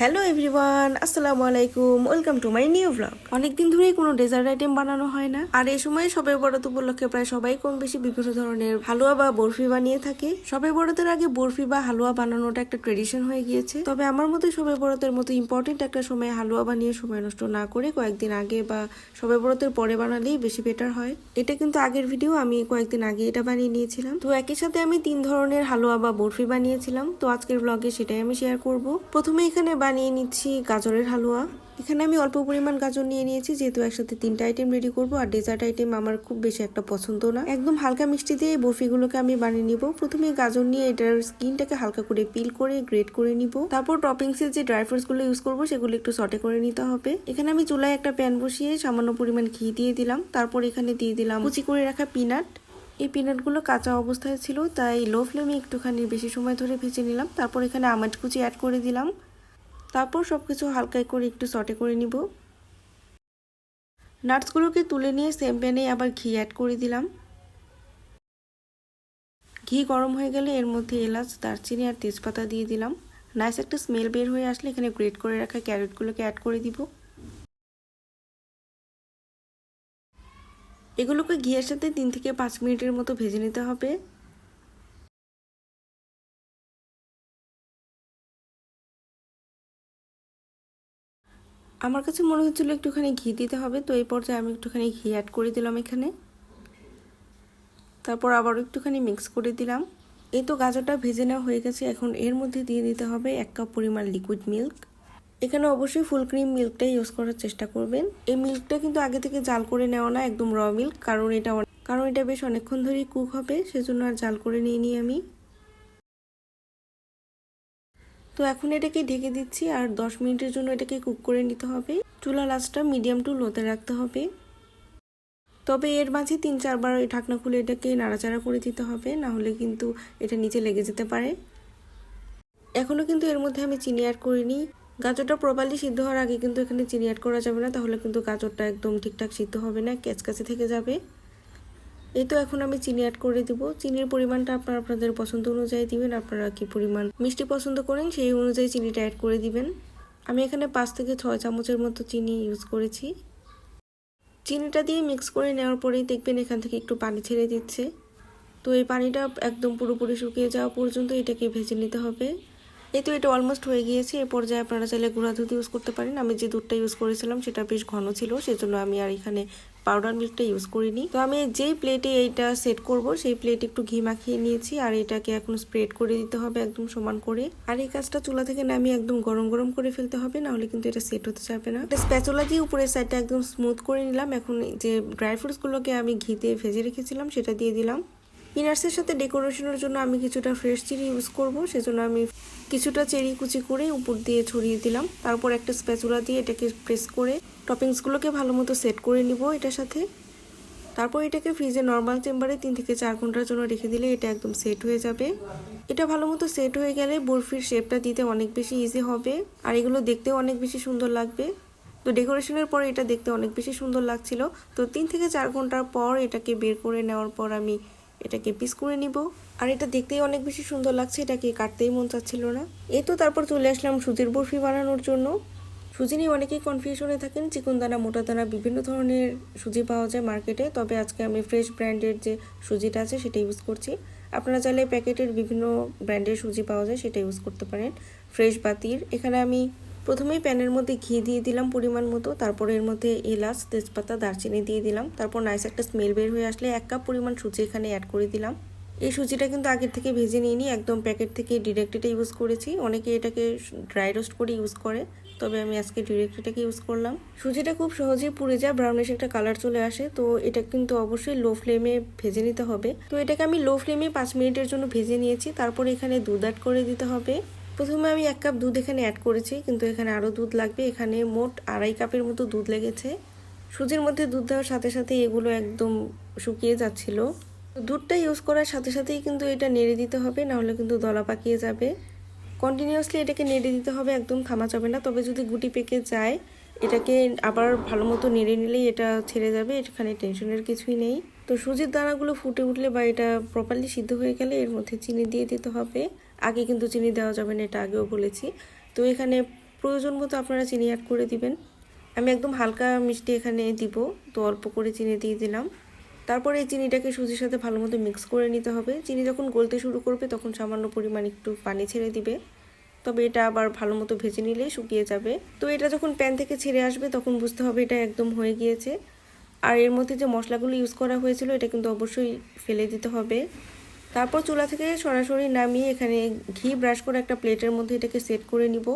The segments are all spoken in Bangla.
হ্যালো এভরিওয়ান আসসালামু আলাইকুম welcome to my new blog অনেকদিন ধরেই কোনো ডেজার্ট আইটেম বানানো হয় না। আর এই সময় সবে বড়ত উপলক্ষে প্রায় সবাই কম বেশি বিভিন্ন ধরনের হালুয়া বা বরফি বানিয়ে থাকে। সবে বড়দের আগে বরফি বা হালুয়া বানানোটা একটা ট্রেডিশন হয়ে গিয়েছে। তবে আমার মতে সবে বড়দের মতো ইম্পর্টেন্ট একটা সময় হালুয়া বানিয়ে সময় নষ্ট না করে কয়েকদিন আগে বা সবে বড়দের পরে বানালেই বেশি বেটার হয়। এটা কিন্তু আগের ভিডিও আমি কয়েকদিন আগে এটা বানিয়ে নিয়েছিলাম। তো একই সাথে আমি তিন ধরনের হালুয়া বা বরফি বানিয়েছিলাম। তো আজকের ব্লগে সেটাই আমি শেয়ার করব। প্রথমে এখানে বানিয়ে নিচ্ছি গাজরের হালুয়া। এখানে আমি অল্প পরিমাণ গাজর নিয়ে নিয়েছি, যেহেতু একসাথে তিনটা আইটেম রেডি করব, আর ডেজার্ট আইটেম আমার খুব বেশি একটা পছন্দ না। একদম হালকা মিষ্টি দিয়ে এই বরফিগুলোকে আমি বানিয়ে নিব। প্রথমে গাজর নিয়ে এটার স্কিনটাকে হালকা করে পিল করে গ্রেট করে নিব। তারপর টপিংসের যে ড্রাই ফ্রুটসগুলো ইউজ করব, সেগুলো একটু সটে করে নিতে হবে। এখানে আমি চুলায় একটা প্যান বসিয়ে সামান্য পরিমাণ ঘি দিয়ে দিলাম। তারপর এখানে দিয়ে দিলাম কুচি করে রাখা পিনাট এই পিনাটগুলো কাঁচা অবস্থায় ছিল, তাই লো ফ্লেমে একটুখানি বেশি সময় ধরে ভেজে নিলাম। তারপর এখানে আমাজ কুচি অ্যাড করে দিলাম। তারপর সব কিছু হালকাই করে একটু সটে করে নিব। নাটসগুলোকে তুলে নিয়ে সেম প্যানে আবার ঘি অ্যাড করে দিলাম। ঘি গরম হয়ে গেলে এর মধ্যে এলাচ, দারচিনি আর তেজপাতা দিয়ে দিলাম। নাইস একটা স্মেল বের হয়ে আসলে এখানে গ্রেট করে রাখা ক্যারেটগুলোকে অ্যাড করে দিব। এগুলোকে ঘিয়ের সাথে তিন থেকে পাঁচ মিনিটের মতো ভেজে নিতে হবে। আমার কাছে মনে হচ্ছিল একটুখানি ঘি দিতে হবে, তো এই পর্যায়ে আমি একটুখানি ঘি অ্যাড করে দিলাম এখানে। তারপর আবারও একটুখানি মিক্স করে দিলাম। এই তো গাজরটা ভেজে নেওয়া হয়ে গেছে, এখন এর মধ্যে দিয়ে দিতে হবে এক কাপ পরিমাণ লিকুইড মিল্ক এখানে অবশ্যই ফুল ক্রিম মিল্কটাই ইউজ করার চেষ্টা করবেন। এই মিল্কটা কিন্তু আগে থেকে জাল করে নেওয়া না, একদম র মিল্ক কারণ এটা কারণ এটা বেশ অনেকক্ষণ ধরেই কুক হবে, সেজন্য আর জাল করে নিয়ে নিই আমি। তো এখন এটাকে ঢেকে দিচ্ছি আর দশ মিনিটের জন্য এটাকে কুক করে নিতে হবে। চুলা লাচটা মিডিয়াম টু লোতে রাখতে হবে। তবে এর মাঝে তিন চারবার ওই ঢাকনা খুলে এটাকে নাড়াচাড়া করে দিতে হবে, না হলে কিন্তু এটা নিচে লেগে যেতে পারে। এখনও কিন্তু এর মধ্যে আমি চিনি অ্যাড করিনি। গাজরটা প্রপারলি সিদ্ধ হওয়ার আগে কিন্তু এখানে চিনি অ্যাড করা যাবে না, তাহলে কিন্তু গাজরটা একদম ঠিকঠাক সিদ্ধ হবে না, ক্যাচকাচে থেকে যাবে। এই তো এখন আমি চিনি অ্যাড করে দিব। চিনির পরিমাণটা আপনারা আপনাদের পছন্দ অনুযায়ী দিবেন, আপনারা কি পরিমাণ মিষ্টি পছন্দ করেন সেই অনুযায়ী চিনিটা অ্যাড করে দিবেন। আমি এখানে পাঁচ থেকে ছয় চামচের মতো চিনি ইউজ করেছি। চিনিটা দিয়ে মিক্স করে নেওয়ার পরেই দেখবেন এখান থেকে একটু পানি ছেড়ে দিচ্ছে। তো এই পানিটা একদম পুরোপুরি শুকিয়ে যাওয়া পর্যন্ত এটাকে ভেজে নিতে হবে। এই তো এটা অলমোস্ট হয়ে গিয়েছে। এ পর্যায়ে আপনারা চাইলে গুঁড়া দুধ ইউজ করতে পারেন। আমি যে দুধটা ইউজ করেছিলাম সেটা বেশ ঘন ছিল, সেজন্য আমি আর এখানে পাউডার মিল্কটা ইউজ করিনি। তো আমি যেই প্লেটে এইটা সেট করব, সেই প্লেটে একটু ঘি মাখিয়ে নিয়েছি আর এটাকে এখন স্প্রেড করে দিতে হবে একদম সমান করে। আর এই কাজটা চুলা থেকে নামিয়ে একদম গরম গরম করে ফেলতে হবে না হলে কিন্তু এটা সেট হতে যাবে না। এটা স্প্যাচুলা দিয়ে উপরের সাইডটা একদম স্মুথ করে নিলাম। এখন যে ড্রাই ফ্রুটসগুলোকে আমি ঘিতে ভেজে রেখেছিলাম, সেটা দিয়ে দিলাম। পিনার্সের সাথে ডেকোরেশনের জন্য আমি কিছুটা ফ্রেশ চিনি ইউজ করব, সেজন্য আমি কিছুটা চেরি কুচি করে উপর দিয়ে ছড়িয়ে দিলাম। তারপর একটা স্প্যাচুলা দিয়ে এটাকে প্রেস করে টপিংসগুলোকে ভালো মতো সেট করে নিব এটার সাথে। তারপর এটাকে ফ্রিজে নর্মাল চেম্বারে তিন থেকে চার ঘণ্টার জন্য রেখে দিলে এটা একদম সেট হয়ে যাবে। এটা ভালো মতো সেট হয়ে গেলে বরফির শেপটা দিতে অনেক বেশি ইজি হবে, আর এগুলো দেখতেও অনেক বেশি সুন্দর লাগবে। তো ডেকোরেশনের পর এটা দেখতে অনেক বেশি সুন্দর লাগছিল। তো তিন থেকে চার ঘণ্টার পর এটাকে বের করে নেওয়ার পর আমি এটাকে পিস করে নিব। আর এটা দেখতেই অনেক বেশি সুন্দর লাগছে, এটাকে কাটতেই মন চাচ্ছিল না। এই তো তারপর চলে আসলাম সুজির বরফি বানানোর জন্য। সুজি নিয়ে অনেকেই কনফিউশনে থাকেন, চিকন দানা, মোটা দানা, বিভিন্ন ধরনের সুজি পাওয়া যায় মার্কেটে তবে আজকে আমি ফ্রেশ ব্র্যান্ডের যে সুজিটা আছে, সেটা ইউজ করছি। আপনারা চাইলে প্যাকেটের বিভিন্ন ব্র্যান্ডের সুজি পাওয়া যায়, সেটা ইউজ করতে পারেন। ফ্রেশ বাতির, এখানে আমি প্রথমেই প্যানের মধ্যে ঘি দিয়ে দিলাম পরিমাণ মতো, তারপরে এর মধ্যে এলাচ, তেজপাতা, দারচিনি দিয়ে দিলাম, তারপর নাইস একটা স্মেল বের হয়ে আসলে এক কাপ পরিমাণ সুজি এখানে অ্যাড করে দিলাম। এই সুজিটা কিন্তু আগের থেকে ভেজে নিইনি, একদম প্যাকেট থেকে ডিরেক্ট এটা ইউজ করেছি। অনেকে এটাকে ড্রাই রোস্ট করে ইউজ করে, তবে আমি আজকে ডিরেক্ট এটাকে ইউজ করলাম। সুজিটা খুব সহজেই পুড়ে যায় ব্রাউনিশ একটা কালার চলে আসে, তো এটা কিন্তু অবশ্যই লো ফ্লেমে ভেজে নিতে হবে। তো এটাকে আমি লো ফ্লেমে পাঁচ মিনিটের জন্য ভেজে নিয়েছি, তারপর এখানে দুধ অ্যাড করে দিতে হবে। প্রথমে আমি এক কাপ দুধ এখানে অ্যাড করেছি, কিন্তু এখানে আরও দুধ লাগবে। এখানে মোট আড়াই কাপের মতো দুধ লেগেছে। সুজির মধ্যে দুধ দেওয়ার সাথে সাথে এগুলো একদম শুকিয়ে যাচ্ছিল। দুধটা ইউজ করার সাথে সাথেই কিন্তু এটা নেড়ে দিতে হবে, নাহলে কিন্তু দলা পাকিয়ে যাবে। কন্টিনিউয়াসলি এটাকে নেড়ে দিতে হবে, একদম থামা যাবে না। তবে যদি গুটি পেকে যায়, এটাকে আবার ভালো মতো নেড়ে নিলেই এটা ছেড়ে যাবে, এখানে টেনশনের কিছুই নেই। তো সুজির দানাগুলো ফুটে উঠলে বা এটা প্রপারলি সিদ্ধ হয়ে গেলে এর মধ্যে চিনি দিয়ে দিতে হবে। আগে কিন্তু চিনি দেওয়া যাবে না, এটা আগেও বলেছি। তো এখানে প্রয়োজন মতো আপনারা চিনি অ্যাড করে দিবেন। আমি একদম হালকা মিষ্টি এখানে দিব, তো অল্প করে চিনি দিয়ে দিলাম। তারপরে এই চিনিটাকে সুজির সাথে ভালো মতো মিক্স করে নিতে হবে। চিনি যখন গলতে শুরু করবে, তখন সামান্য পরিমাণ একটু পানি ছেড়ে দিবে। তবে এটা আবার ভালো মতো ভেজে নিলে শুকিয়ে যাবে। তো এটা যখন প্যান থেকে ছেড়ে আসবে, তখন বুঝতে হবে এটা একদম হয়ে গিয়েছে। আর এর মধ্যে যে মশলাগুলো ইউজ করা হয়েছিল, এটা কিন্তু অবশ্যই ফেলে দিতে হবে। তারপর চুলা থেকে সরাসরি নামিয়ে এখানে ঘি ব্রাশ করে একটা প্লেটের মধ্যে এটাকে সেট করে নিব।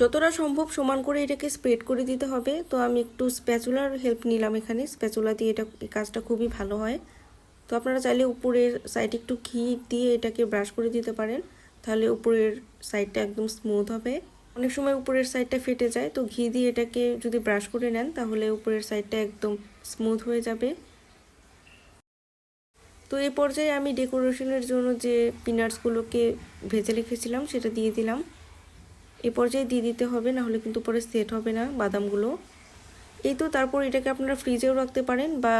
যতটা সম্ভব সমান করে এটাকে স্প্রেড করে দিতে হবে। তো আমি একটু স্প্যাচুলার হেল্প নিলাম এখানে। স্প্যাচুলা দিয়ে এটা কাজটা খুবই ভালো হয়। তো আপনারা চাইলে উপরের সাইডে একটু ঘি দিয়ে এটাকে ব্রাশ করে দিতে পারেন। তাহলে উপরের সাইডটা একদম স্মুথ হবে। অনেক সময় উপরের সাইডটা ফেটে যায়। তো ঘি দিয়ে এটাকে যদি ব্রাশ করে নেন, তাহলে উপরের সাইডটা একদম স্মুথ হয়ে যাবে। তো এই পর্যায়ে আমি ডেকোরেশনের জন্য যে পিনাটসগুলোকে ভেজে রেখেছিলাম, সেটা দিয়ে দিলাম। এ পর্যায়ে দিয়ে দিতে হবে, না হলে কিন্তু পরে সেট হবে না বাদামগুলো। এই তো তারপর এটাকে আপনারা ফ্রিজেও রাখতে পারেন বা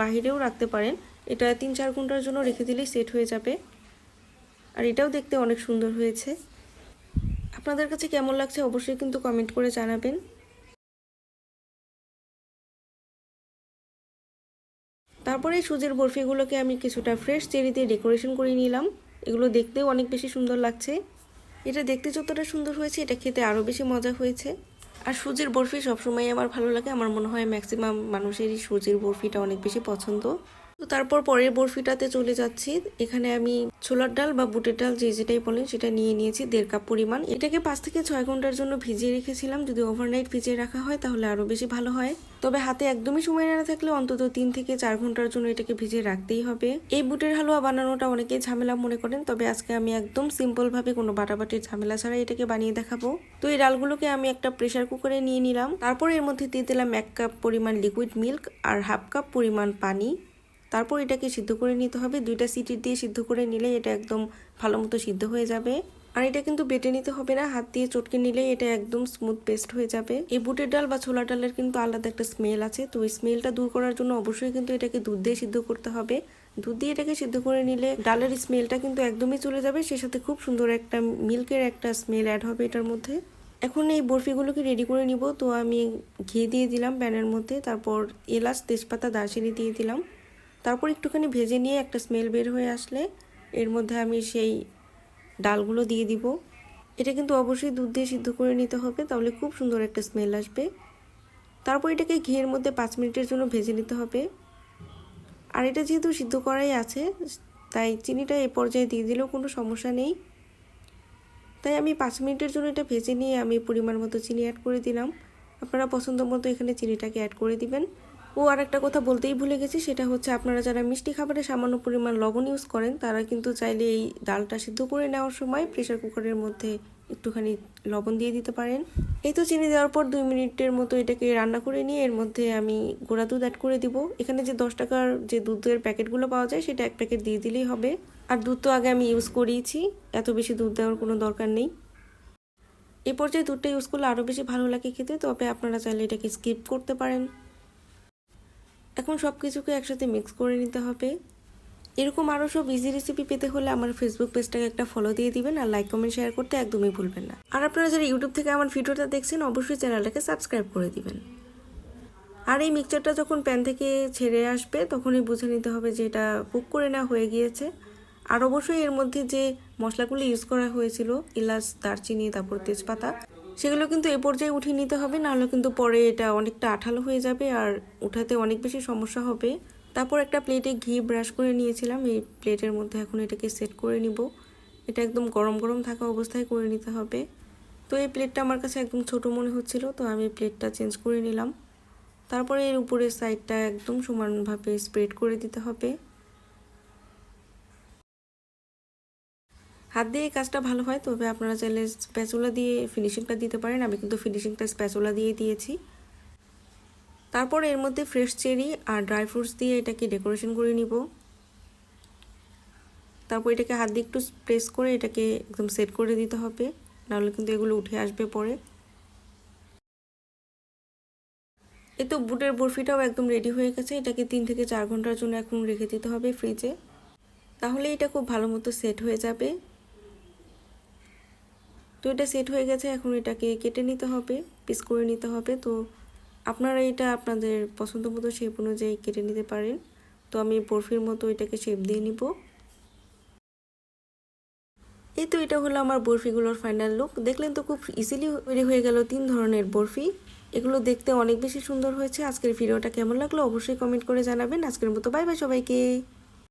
বাহিরেও রাখতে পারেন। এটা তিন চার ঘণ্টার জন্য রেখে দিলেই সেট হয়ে যাবে। আর এটাও দেখতে অনেক সুন্দর হয়েছে। আপনাদের কাছে কেমন লাগছে অবশ্যই কিন্তু কমেন্ট করে জানাবেন। তারপরে সুজির বরফিগুলোকে আমি কিছুটা ফ্রেশ চেরি দিয়ে ডেকোরেশন করে নিলাম। এগুলো দেখতেও অনেক বেশি সুন্দর লাগছে। এটা দেখতে যতটা সুন্দর হয়েছে, এটা খেতে আরও বেশি মজা হয়েছে। আর সুজির বরফি সবসময় আমার ভালো লাগে। আমার মনে হয় ম্যাক্সিমাম মানুষেরই সুজির বরফিটা অনেক বেশি পছন্দ। তো তারপর পরের বরফিটাতে চলে যাচ্ছি। এখানে আমি ছোলার ডাল বা বুটের ডাল যে যেটাই বলেন সেটা নিয়ে নিয়েছি, দেড় কাপ পরিমাণ। এটাকে পাঁচ থেকে ছয় ঘণ্টার জন্য ভিজিয়ে রেখেছিলাম। যদি ওভারনাইট ভিজিয়ে রাখা হয় তাহলে আরও বেশি ভালো হয়। তবে হাতে একদমই সময় না থাকলে অন্তত তিন থেকে চার ঘণ্টার জন্য এটাকে ভিজিয়ে রাখতেই হবে। এই বুটের হালুয়া বানানোটা অনেকেই ঝামেলা মনে করেন, তবে আজকে আমি একদম সিম্পলভাবে কোনো বাটাবাটির ঝামেলা ছাড়া এটাকে বানিয়ে দেখাবো। তো এই ডালগুলোকে আমি একটা প্রেশার কুকারে নিয়ে নিলাম। তারপর এর মধ্যে দিয়ে দিলাম এক কাপ পরিমাণ লিকুইড মিল্ক আর হাফ কাপ পরিমাণ পানি। তারপর এটাকে সিদ্ধ করে নিতে হবে। দুইটা সিটি দিয়ে সিদ্ধ করে নিলে এটা একদম ভালো মতো সিদ্ধ হয়ে যাবে। আর এটা কিন্তু বেটে নিতে হবে না, হাত দিয়ে চটকে নিলে এটা একদম স্মুথ পেস্ট হয়ে যাবে। এই বুটের ডাল বা ছোলা ডালের কিন্তু আলাদা একটা স্মেল আছে, তো ওই স্মেলটা দূর করার জন্য অবশ্যই কিন্তু এটাকে দুধ দিয়ে সিদ্ধ করতে হবে। দুধ দিয়ে এটাকে সিদ্ধ করে নিলে ডালের স্মেলটা কিন্তু একদমই চলে যাবে, সে সাথে খুব সুন্দর একটা মিল্কের একটা স্মেল অ্যাড হবে এটার মধ্যে। এখন এই বরফিগুলোকে রেডি করে নিব, তো আমি ঘি দিয়ে দিলাম প্যানের মধ্যে, তারপর এলাচ, তেজপাতা, দারচিনি দিয়ে দিলাম। তারপর একটুখানি ভেজে নিয়ে একটা স্মেল বের হয়ে আসলে, এর মধ্যে আমি সেই ডালগুলো দিয়ে দিব। এটা কিন্তু অবশ্যই দুধ দিয়ে সিদ্ধ করে নিতে হবে, তাহলে খুব সুন্দর একটা স্মেল আসবে। তারপর এটাকে ঘিয়ের মধ্যে পাঁচ মিনিটের জন্য ভেজে নিতে হবে। আর এটা যেহেতু সিদ্ধ করাই আছে, তাই চিনিটা এ পর্যায়ে দিয়ে দিলেও কোনো সমস্যা নেই। তাই আমি পাঁচ মিনিটের জন্য এটা ভেজে নিয়ে আমি পরিমাণ মতো চিনি অ্যাড করে দিলাম। আপনারা পছন্দ মতো এখানে চিনিটাকে অ্যাড করে দিবেন। ও আর একটা কথা বলতেই ভুলে গেছি, সেটা হচ্ছে আপনারা যারা মিষ্টি খাবারে সামান্য পরিমাণ লবণ ইউজ করেন, তারা কিন্তু চাইলে এই ডালটা সিদ্ধ করে নেওয়ার সময় প্রেশার কুকারের মধ্যে একটুখানি লবণ দিয়ে দিতে পারেন। এই তো চিনি দেওয়ার পর দুই মিনিটের মতো এটাকে রান্না করে নিয়ে এর মধ্যে আমি গোড়া দুধ অ্যাড করে দিব। এখানে যে দশ টাকার যে দুধের প্যাকেটগুলো পাওয়া যায়, সেটা এক প্যাকেট দিয়ে দিলেই হবে। আর দুধ তো আগে আমি ইউজ করিয়েছি, এত বেশি দুধ দেওয়ার কোনো দরকার নেই। এ পর্যায়ে দুধটা ইউজ করলে আরও বেশি ভালো লাগে খেতে, তবে আপনারা চাইলে এটাকে স্কিপ করতে পারেন। এখন সব কিছুকে একসাথে মিক্স করে নিতে হবে। এরকম আরও সব ইজি রেসিপি পেতে হলে আমার ফেসবুক পেজটাকে একটা ফলো দিয়ে দিবেন আর লাইক কমেন্ট শেয়ার করতে একদমই ভুলবেন না। আর আপনারা যারা ইউটিউব থেকে আমার ভিডিওটা দেখছেন, অবশ্যই চ্যানেলটাকে সাবস্ক্রাইব করে দিবেন। আর এই মিক্সচারটা যখন প্যান থেকে ছেড়ে আসবে, তখনই বুঝে নিতে হবে যে এটা কুক করে নেওয়া হয়ে গিয়েছে। আর অবশ্যই এর মধ্যে যে মশলাগুলো ইউজ করা হয়েছিল ইলাচ দারচিনি, তারপর তেজপাতা সেগুলো কিন্তু এ পর্যায়ে উঠিয়ে নিতে হবে, নাহলে কিন্তু পরে এটা অনেকটা আঠালো হয়ে যাবে আর উঠাতে অনেক বেশি সমস্যা হবে। তারপর একটা প্লেটে ঘি ব্রাশ করে নিয়েছিলাম, এই প্লেটের মধ্যে এখন এটাকে সেট করে নিব। এটা একদম গরম গরম থাকা অবস্থায় করে নিতে হবে। তো এই প্লেটটা আমার কাছে একদম ছোট মনে হচ্ছিল, তো আমি প্লেটটা চেঞ্জ করে নিলাম। তারপরে এর উপরের সাইডটা একদম সমানভাবে স্প্রেড করে দিতে হবে। হাত দিয়ে এই কাজটা ভালো হয়, তবে আপনারা চাইলে স্প্যাচুলা দিয়ে ফিনিশিংটা দিতে পারেন। আমি কিন্তু ফিনিশিংটা স্প্যাচুলা দিয়ে দিয়েছি। তারপর এর মধ্যে ফ্রেশ চেরি আর ড্রাই ফ্রুটস দিয়ে এটাকে ডেকোরেশন করে নিব। তারপর এটাকে হাত দিয়ে একটু প্রেস করে এটাকে একদম সেট করে দিতে হবে। নাহলে কিন্তু এগুলো উঠে আসবে পরে। এই তো বুটের বরফিটাও একদম রেডি হয়ে গেছে। এটাকে তিন থেকে চার ঘণ্টার জন্য এখন রেখে দিতে হবে ফ্রিজে তাহলে এটা খুব ভালো মতো সেট হয়ে যাবে। তো এটা সেট হয়ে গেছে, এখন এটাকে কেটে নিতে হবে পিস করে নিতে হবে। তো আপনারা এটা আপনাদের পছন্দ মতো শেপ অনুযায়ী কেটে নিতে পারেন। তো আমি বরফির মতো এটাকে শেপ দিয়ে নিব। এই তো এটা হলো আমার বরফিগুলোর ফাইনাল লুক দেখলেন তো খুব ইজিলি তৈরি হয়ে গেল তিন ধরনের বরফি। এগুলো দেখতে অনেক বেশি সুন্দর হয়েছে। আজকের ভিডিওটা কেমন লাগল অবশ্যই কমেন্ট করে জানাবেন। আজকের মতো বাই বাই সবাইকে।